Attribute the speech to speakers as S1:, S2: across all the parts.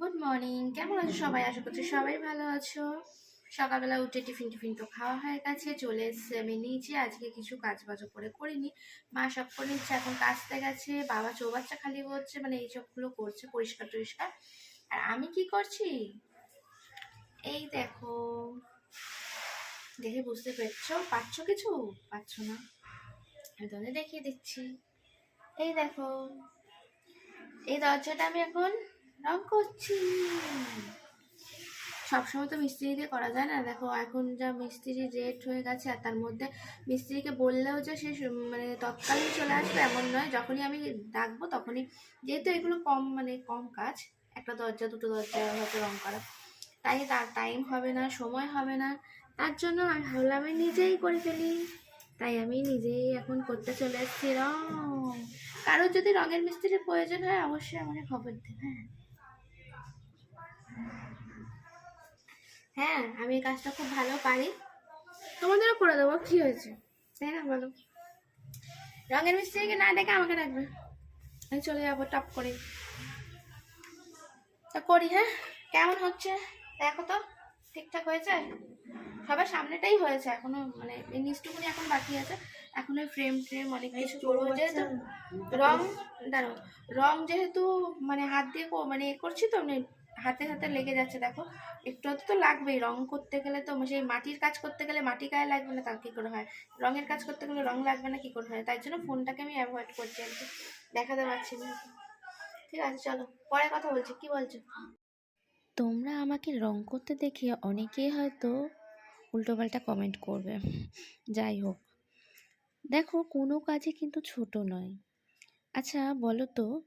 S1: Good morning কেমন আছো সবাই? আশা করছি সবাই ভালো আছো। সকালবেলা উঠে টিফিন টিফিন তো খাওয়া হয়ে গেছে, চলে এসছে আমি নিচে। আজকে কিছু কাজ বাজ করে করিনি। মা সব করে নিচ্ছে, এখন কাজতে গেছে, বাবা চৌবাচ্চা খালি হচ্ছে মানে এই সবগুলো করছে পরিষ্কার টরিষ্কার। আর আমি কি করছি? এই দেখো, দেখে বুঝতে পারছ? পাচ্ছ কিছু? পাচ্ছ না? আমি তোমাদের দেখিয়ে দিচ্ছি। এই দেখো, এই দরজাটা আমি এখন রং করছি। সবসময় তো মিস্ত্রি দিয়ে করা যায় না। দেখো, এখন যা মিস্ত্রি রেট হয়ে গেছে আর তার মধ্যে মিস্ত্রিকে বললেও যে সে মানে তৎকালীন চলে আসবে এমন নয়। যখনই আমি ডাকবো তখনই, যেহেতু এগুলো কম মানে কম কাজ, একটা দরজা, দুটো দরজা, হয়তো রং করা, তাই তার টাইম হবে না, সময় হবে না। তার জন্য আমি ভাবলাম আমি নিজেই করে ফেলি। তাই আমি নিজেই এখন করতে চলে এসেছি রং। কারোর যদি রঙের মিস্ত্রির প্রয়োজন হয়, অবশ্যই আমাকে খবর দেবে হ্যাঁ। হ্যাঁ আমি এই কাজটা খুব ভালো পারি। তোমাদেরও করে দেবো কি হয়েছে? তাই না বলো। রঙের মিস্ত্রিকে না ডেকে আমাকে ডাকবে। আমি চলে যাব টপ করে। তা করি হ্যাঁ। কেমন হচ্ছে? দেখো তো ঠিকঠাক হয়েছে? সবার সামনেটাই হয়েছে এখনও মানে এই নিচটুকুনি এখন বাকি আছে। এখন ওই ফ্রেম ট্রেম অনেক কিছু করব যেহেতু রং দাঁড়ো রং যেহেতু মানে হাত দিয়ে মানে এ করছি তো মানে হাতে হাতে লেগে যাচ্ছে, দেখো। একটু তো লাগবেই, রং করতে গেলে তো সেই মাটির কাজ করতে গেলে মাটি গায়ে লাগবে না তার কী করে হয়? রঙের কাজ করতে গেলে রং লাগবে না, কী করে হয়? তাই জন্য ফোনটাকে আমি অ্যাভয়েড করছি আর কি। দেখাতে পারছি না। ঠিক আছে, চলো। পরে কথা বলছি, কি বলছো?
S2: তোমরা আমাকে রং করতে দেখে অনেকেই হয়তো উল্টোপাল্টা কমেন্ট করবে। যাই হোক। দেখো, কোনো কাজে কিন্তু ছোট নয়। আচ্ছা বলো তো,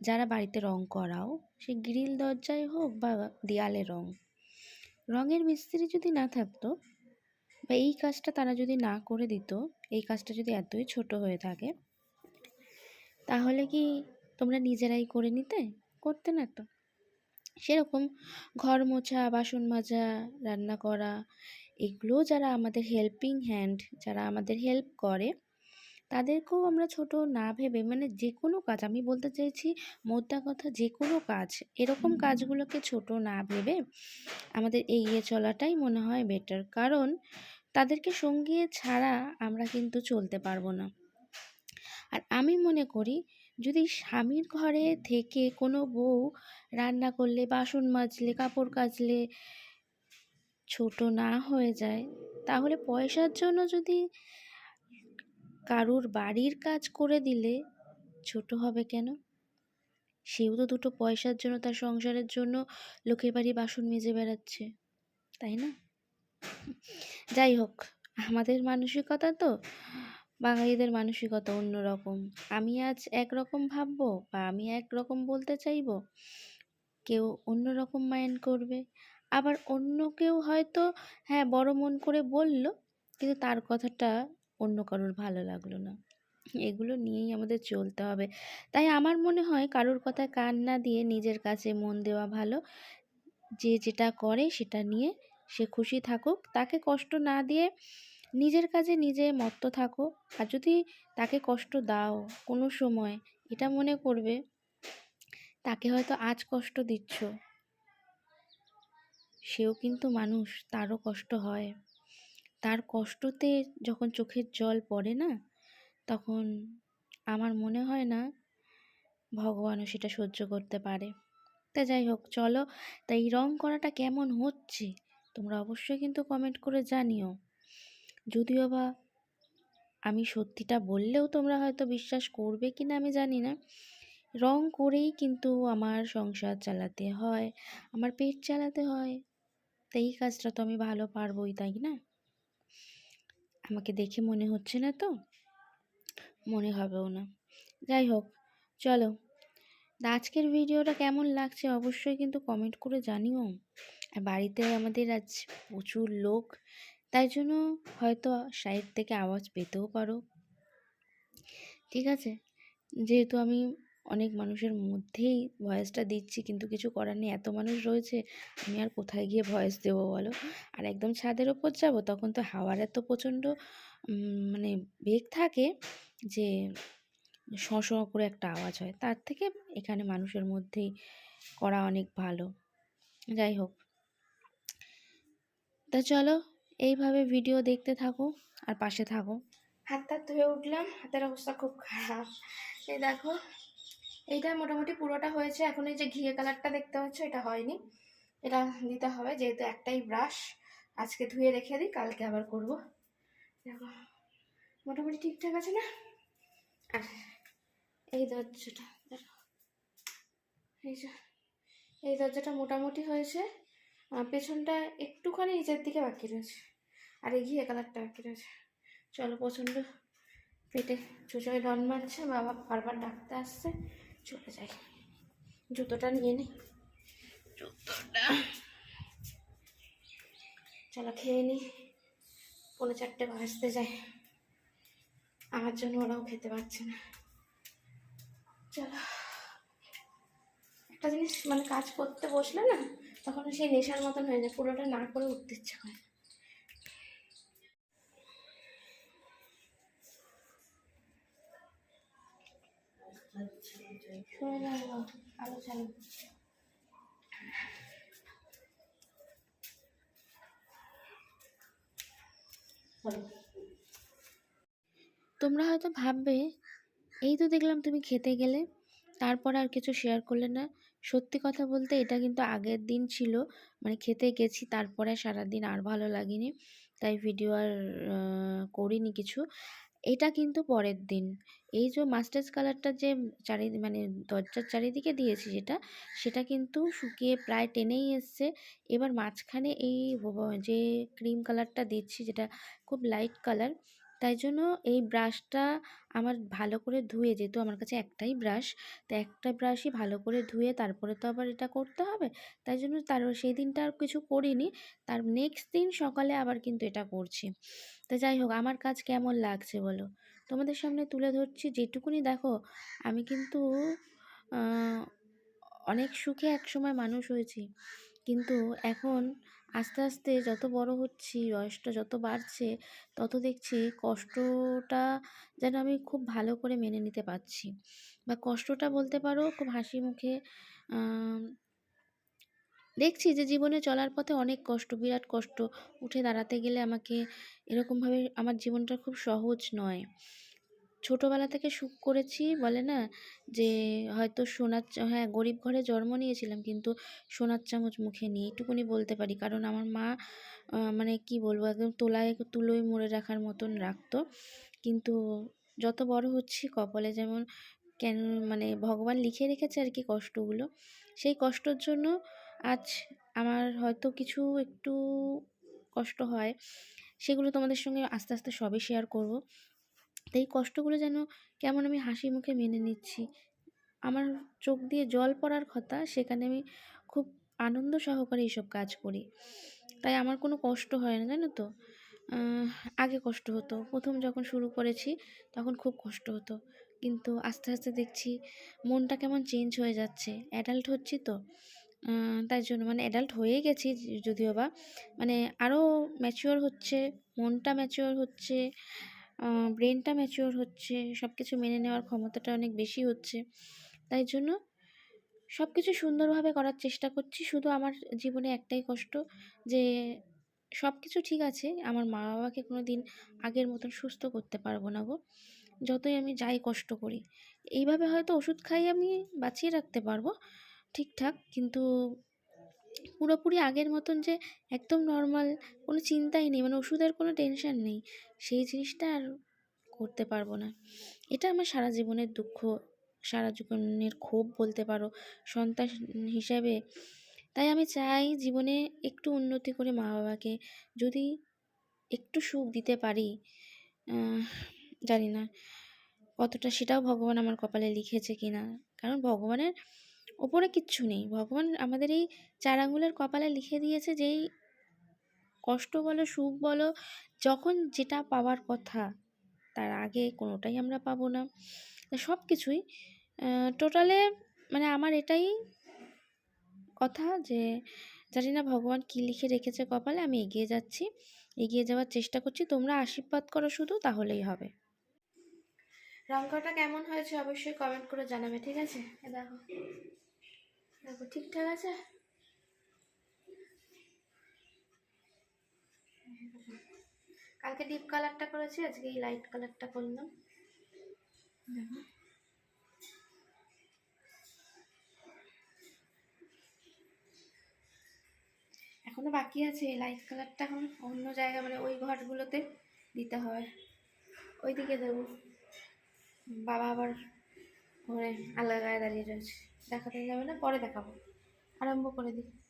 S2: যারা বাড়িতে রং করাও সে গ্রিল দরজায় হোক বা দেয়ালে রং। রঙের মিস্ত্রি যদি না থাকতো বা এই কাজটা তারা যদি না করে দিত, এই কাজটা যদি এতই ছোট হয়ে থাকে, তাহলে কি তোমরা নিজেরাই করে নিতে? করতে না তো। সেরকম ঘর মোছা, বাসন মাজা, রান্না করা এগুলো যারা আমাদের হেল্পিং হ্যান্ড যারা আমাদের হেল্প করে তাদেরকেও আমরা ছোট না ভেবে মানে যে কোনো কাজ আমি বলতে চাইছি মোদ্দা কথা যে কোনো কাজ এরকম কাজগুলোকে ছোট না ভেবে আমাদের এগিয়ে চলাটাই মনে হয় বেটার কারণ তাদেরকে সঙ্গিয়ে ছাড়া আমরা কিন্তু চলতে পারব না। আর আমি মনে করি যদি স্বামীর ঘরে থেকে কোনো বউ রান্না করলে বাসন মাজলে কাপড় কাচলে ছোট না হয়ে যায় তাহলে পয়সার জন্য যদি কারুর বাড়ির কাজ করে দিলে ছোট হবে কেন? সেও তো দুটো পয়সার জন্য তার সংসারের জন্য লোকের বাড়ি বাসন মেজে বেড়াচ্ছে, তাই না? যাই হোক, আমাদের মানসিকতা তো বাঙালিদের মানসিকতা অন্যরকম। আমি আজ একরকম ভাববো বা আমি একরকম বলতে চাইব, কেউ অন্যরকম মাইন্ড করবে। আবার অন্য কেউ হয়তো হ্যাঁ বড় মন করে বলল, কিন্তু তার কথাটা অন্য কারোর ভালো লাগল না। এগুলো নিয়েই আমাদের চলতে হবে। তাই আমার মনে হয় কারোর কথায় কান না দিয়ে নিজের কাছে মন দেওয়া ভালো। যে যেটা করে সেটা নিয়ে সে খুশি থাকুক। তাকে কষ্ট না দিয়ে নিজের কাজে নিজে মত্ত থাকো। আর যদি তাকে কষ্ট দাও কোনো সময়, এটা মনে করবে, তাকে হয়তো আজ কষ্ট দিচ্ছ। সেও কিন্তু মানুষ, তারও কষ্ট হয়। তার কষ্টতে যখন চোখের জল পড়ে না, তখন আমার মনে হয় না ভগবানও সেটা সহ্য করতে পারে। তা যাই হোক, চলো। তা এই রং করাটা কেমন হচ্ছে, তোমরা অবশ্যই কিন্তু কমেন্ট করে জানিও। যদিও বা আমি সত্যিটা বললেও তোমরা হয়তো বিশ্বাস করবে কি না আমি জানি না। রং করেই কিন্তু আমার সংসার চালাতে হয়, আমার পেট চালাতে হয়। তো এই কাজটা তো আমি ভালো পারবোই, তাই না? আমাকে দেখে মনে হচ্ছে না তো? মনে হবেও না। যাই হোক, চলো। আজকের ভিডিওটা কেমন লাগছে অবশ্যই কিন্তু কমেন্ট করে জানিও। আর বাড়িতে আমাদের আজ প্রচুর লোক, তাই জন্য হয়তো সাইড থেকে আওয়াজ পেতেও পারো। ঠিক আছে? যেহেতু আমি অনেক মানুষের মধ্যেই ভয়েসটা দিচ্ছি, কিন্তু কিছু করার নেই। এত মানুষ রয়েছে, আমি আর কোথায় গিয়ে ভয়েস দেবো বলো? আর একদম ছাদের ওপর যাব, তখন তো হাওয়ার এত প্রচণ্ড মানে বেগ থাকে যে শ করে একটা আওয়াজ হয়। তার থেকে এখানে মানুষের মধ্যেই করা অনেক ভালো। যাই হোক। তা চলো, এইভাবে ভিডিও দেখতে থাকো আর পাশে থাকো।
S1: হাত টাত ধুয়ে উঠলাম, হাতের অবস্থা খুব খারাপ। এই দেখো এইটা মোটামুটি পুরোটা হয়েছে। এখন এই যে ঘিয়ে কালারটা দেখতে পাচ্ছ, এটা হয়নি। এটা দিতে হবে, যেহেতু একটাই ব্রাশ। আজকে ধুয়ে রেখে দিই, কালকে আবার করব। দেখো, মোটামুটি ঠিকঠাক আছে না? আর এই দরজাটা, দেখো। এই যে, এই দরজাটা মোটামুটি হয়েছে। পেছনটা একটুখানি নিচের দিকে বাকি রয়েছে। আর এই ঘিয়ে কালারটা বাকি রয়েছে। চলো, প্রচণ্ড পেটে চুচোয় ডন মারছে, বাবা বারবার ডাকতে আসছে। চলে যাই। জুতোটা নিয়ে নিই জুতোটা। চলো খেয়ে নিই পৌনে চারটে বাজতে যায়। আমার জন্য ওরাও খেতে পারছে না। চলো। একটা জিনিস মানে কাজ করতে বসলে না তখন সেই নেশার মতন হয়ে যায়। পুরোটা না করে উঠতে ইচ্ছা করে
S2: তোমরা হয়তো ভাববে, এই তো দেখলাম তুমি খেতে গেলে, তারপর আর কিছু শেয়ার করলে না। সত্যি কথা বলতে এটা কিন্তু আগের দিন ছিল মানে খেতে গেছি, তারপরে সারাদিন আর ভালো লাগেনি, তাই ভিডিও আর করিনি কিছু। এটা কিন্তু পরের দিন। এই যে মাস্টার্স কালারটা যে চারি মানে দরজার চারিদিকে দিয়েছি যেটা, সেটা কিন্তু শুকিয়ে প্রায় টেনেই এসছে। এবার মাঝখানে এই যে ক্রিম কালারটা দিচ্ছি, যেটা খুব লাইট কালার তাই জন্য এই ব্রাশটা আমার ভালো করে ধুয়ে, যেহেতু আমার কাছে একটাই ব্রাশ তো একটা ব্রাশই ভালো করে ধুয়ে তারপরে তো আবার এটা করতে হবে। তাই জন্য তার সেই দিনটা আর কিছু করিনি। তার নেক্সট দিন সকালে আবার কিন্তু এটা করছি। তো যাই হোক, আমার কাজ কেমন লাগছে বলো? তোমাদের সামনে তুলে ধরছি, যেটুকুনি দেখো, আমি কিন্তু অনেক সুখে একসময় মানুষ হয়েছি। কিন্তু এখন আস্তে আস্তে যত বড় হচ্ছি, বয়সটা যত বাড়ছে, তত দেখছি কষ্টটা যেন আমি খুব ভালো করে মেনে নিতে পারছি। বা কষ্টটা বলতে পারো, খুব হাসি মুখে দেখছি যে জীবনে চলার পথে অনেক কষ্ট, বিরাট কষ্ট। উঠে দাঁড়াতে গেলে আমাকে এরকমভাবে আমার জীবনটা খুব সহজ নয়। ছোটোবেলা থেকে সুখ করেছি বলে না? যে হয়তো সোনার হ্যাঁ গরিব ঘরে জন্ম নিয়েছিলাম কিন্তু সোনার চামচ মুখে নিয়ে এইটুকুনি বলতে পারি। কারণ আমার মা মানে কি বলব, একদম তোলায়, তুলোয় মুড়ে রাখার মতন রাখতো। কিন্তু যত বড় হচ্ছি কপালে যেমন কেন মানে ভগবান লিখে রেখেছে আর কি কষ্টগুলো, সেই কষ্টর জন্য আজ আমার হয়তো কিছু একটু কষ্ট হয়। সেগুলো তোমাদের সঙ্গে আস্তে আস্তে সবই শেয়ার করব। তো এই কষ্টগুলো যেন কেমন আমি হাসি মুখে মেনে নিচ্ছি। আমার চোখ দিয়ে জল পড়ার কথা, সেখানে আমি খুব আনন্দ সহকারে এইসব কাজ করি। তাই আমার কোনো কষ্ট হয় না, জানো তো? আগে কষ্ট হতো। প্রথম যখন শুরু করেছি, তখন খুব কষ্ট হতো। কিন্তু আস্তে আস্তে দেখছি মনটা কেমন চেঞ্জ হয়ে যাচ্ছে। অ্যাডাল্ট হচ্ছি তো। তাই জন্য মানে অ্যাডাল্ট হয়ে গেছি যদিও বা। মানে আরও ম্যাচিওর হচ্ছে, মনটা ম্যাচিওর হচ্ছে। ব্রেনটা ম্যাচিওর হচ্ছে সব কিছু মেনে নেওয়ার ক্ষমতাটা অনেক বেশি হচ্ছে। তাই জন্য সব কিছু সুন্দরভাবে করার চেষ্টা করছি। শুধু আমার জীবনে একটাই কষ্ট যে সব কিছু ঠিক আছে, আমার মা বাবাকে কোনো দিন আগের মতন সুস্থ করতে পারব না গো। যতই আমি যাই কষ্ট করি। এইভাবে হয়তো ওষুধ খাই আমি বাঁচিয়ে রাখতে পারব ঠিকঠাক, কিন্তু পুরোপুরি আগের মতন যে একদম নর্মাল কোনো চিন্তাই নেই মানে ওষুধের কোনো টেনশন নেই, সেই জিনিসটা আর করতে পারব না। এটা আমার সারা জীবনের দুঃখ, সারা জীবনের ক্ষোভ বলতে পারো, সন্তান হিসাবে। তাই আমি চাই জীবনে একটু উন্নতি করে মা বাবাকে যদি একটু সুখ দিতে পারি জানি না কতটা, সেটাও ভগবান আমার কপালে লিখেছে কিনা। কারণ ভগবানের ওপরে কিচ্ছু নেই। ভগবান আমাদের এই চার আঙুলের কপালে লিখে দিয়েছে যেই কষ্ট বলো, সুখ বলো, যখন যেটা পাওয়ার কথা, তার আগে কোনোটাই আমরা পাবো না। সব কিছুই টোটালে মানে আমার এটাই কথা যে, জানি না ভগবান কী লিখে রেখেছে কপালে, আমি এগিয়ে যাচ্ছি। এগিয়ে যাওয়ার চেষ্টা করছি। তোমরা আশীর্বাদ করো শুধু, তাহলেই হবে।
S1: রঙটা কেমন হয়েছে অবশ্যই কমেন্ট করে জানাবে, ঠিক আছে? দেখো।
S2: দেখো, ঠিকঠাক আছে? কালকে ডিপ কালারটা করেছি, আজকে এই লাইট কালারটা করলাম। দেখো। এখনও বাকি আছে, এই লাইট কালারটা এখন অন্য জায়গা মানে ওই ঘরগুলোতে দিতে হয়। ওইদিকে দেবো বাবা আবার ঘরে আলাদা গায়ে দাঁড়িয়ে রয়েছে। দেখাতে যাবে না পরে দেখাবো। আরম্ভ করে দিই।